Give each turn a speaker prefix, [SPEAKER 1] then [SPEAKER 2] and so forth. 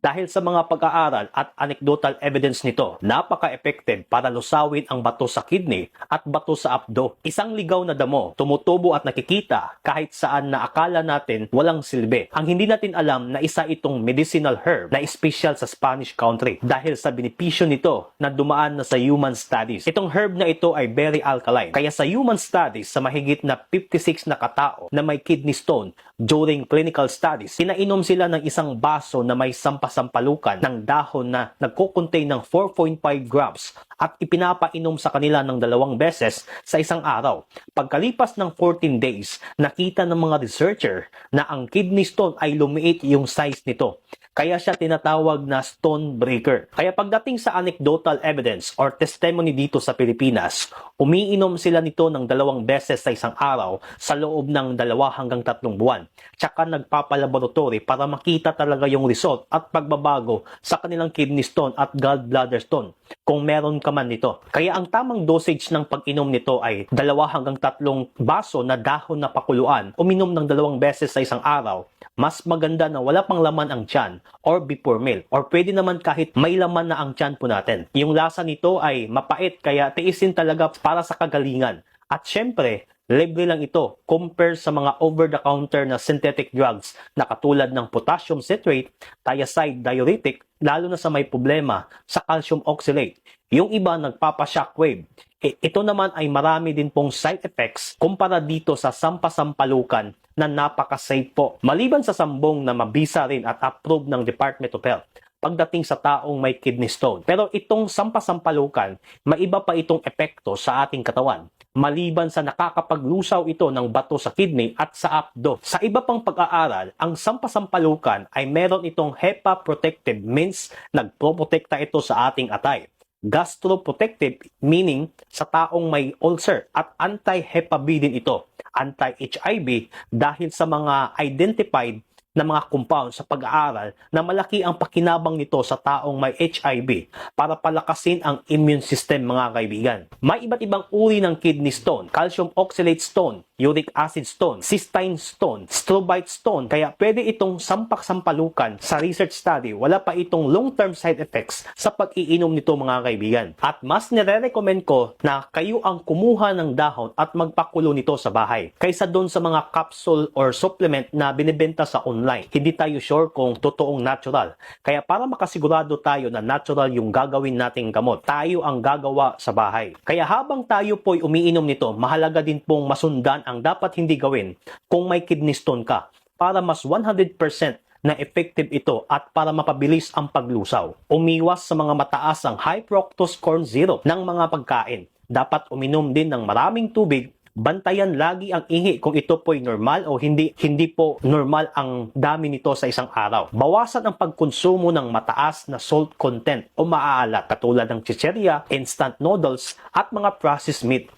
[SPEAKER 1] Dahil sa mga pag-aaral at anecdotal evidence nito, napaka-effective para lusawin ang bato sa kidney at bato sa abdo. Isang ligaw na damo, tumutubo at nakikita kahit saan na akala natin walang silbi. Ang hindi natin alam na isa itong medicinal herb na special sa Spanish country dahil sa benepisyo nito na dumaan na sa human studies. Itong herb na ito ay very alkaline. Kaya sa human studies, sa mahigit na 56 na katao na may kidney stone during clinical studies, pinainom sila ng isang baso na may sampasampalukan ng dahon na nagko-contain ng 4.5 grams at ipinapainom sa kanila ng dalawang beses sa isang araw. Pagkalipas ng 14 days, nakita ng mga researcher na ang kidney stone ay lumiit yung size nito. Kaya siya tinatawag na stone breaker. Kaya pagdating sa anecdotal evidence or testimony dito sa Pilipinas, umiinom sila nito ng dalawang beses sa isang araw sa loob ng dalawa hanggang tatlong buwan. Tsaka nagpapalaboratory para makita talaga yung result at pagbabago sa kanilang kidney stone at gallbladder stone kung meron ka man nito. Kaya ang tamang dosage ng pag-inom nito ay dalawa hanggang tatlong baso na dahon na pakuluan, uminom ng dalawang beses sa isang araw, mas maganda na wala pang laman ang tiyan or before meal. Or pwede naman kahit may laman na ang tiyan po natin. Yung lasa nito ay mapait kaya tiisin talaga para sa kagalingan. At syempre, libre lang ito compare sa mga over-the-counter na synthetic drugs na katulad ng potassium citrate, thiazide diuretic, lalo na sa may problema sa calcium oxalate. Yung iba nagpapa-shockwave. E, ito naman ay marami din pong side effects kumpara dito sa sampasampalukan na napaka-safe po. Maliban sa sambong na mabisa rin at approve ng Department of Health pagdating sa taong may kidney stone. Pero itong sampasampalukan, maiba pa itong epekto sa ating katawan maliban sa nakakapaglusaw ito ng bato sa kidney at sa abdo. Sa iba pang pag-aaral, ang sampasampalukan ay meron itong HEPA protective means nagproprotekta ito sa ating atay. Gastroprotective meaning sa taong may ulcer at anti-HEPA B din ito, anti-HIV dahil sa mga identified na mga compound sa pag-aaral na malaki ang pakinabang nito sa taong may HIV para palakasin ang immune system mga kaibigan. May iba't ibang uri ng kidney stone, calcium oxalate stone, uric acid stone, cystine stone, strobite stone. Kaya pwede itong sampak-sampalukan sa research study. Wala pa itong long-term side effects sa pag-iinom nito mga kaibigan. At mas nire-recommend ko na kayo ang kumuha ng dahon at magpakulo nito sa bahay kaysa doon sa mga capsule or supplement na binibenta sa online. Hindi tayo sure kung totoong natural. Kaya para makasigurado tayo na natural yung gagawin nating gamot, tayo ang gagawa sa bahay. Kaya habang tayo po'y umiinom nito, mahalaga din pong masundan ang dapat hindi gawin kung may kidney stone ka para mas 100% na effective ito at para mapabilis ang paglusaw. Umiwas sa mga mataas ang high fructose corn syrup ng mga pagkain. Dapat uminom din ng maraming tubig bantayan lagi ang ihi kung ito po'y normal o hindi hindi po normal ang dami nito sa isang araw. Bawasan ang pagkonsumo ng mataas na salt content o maaalat katulad ng chicheria, instant noodles at mga processed meat.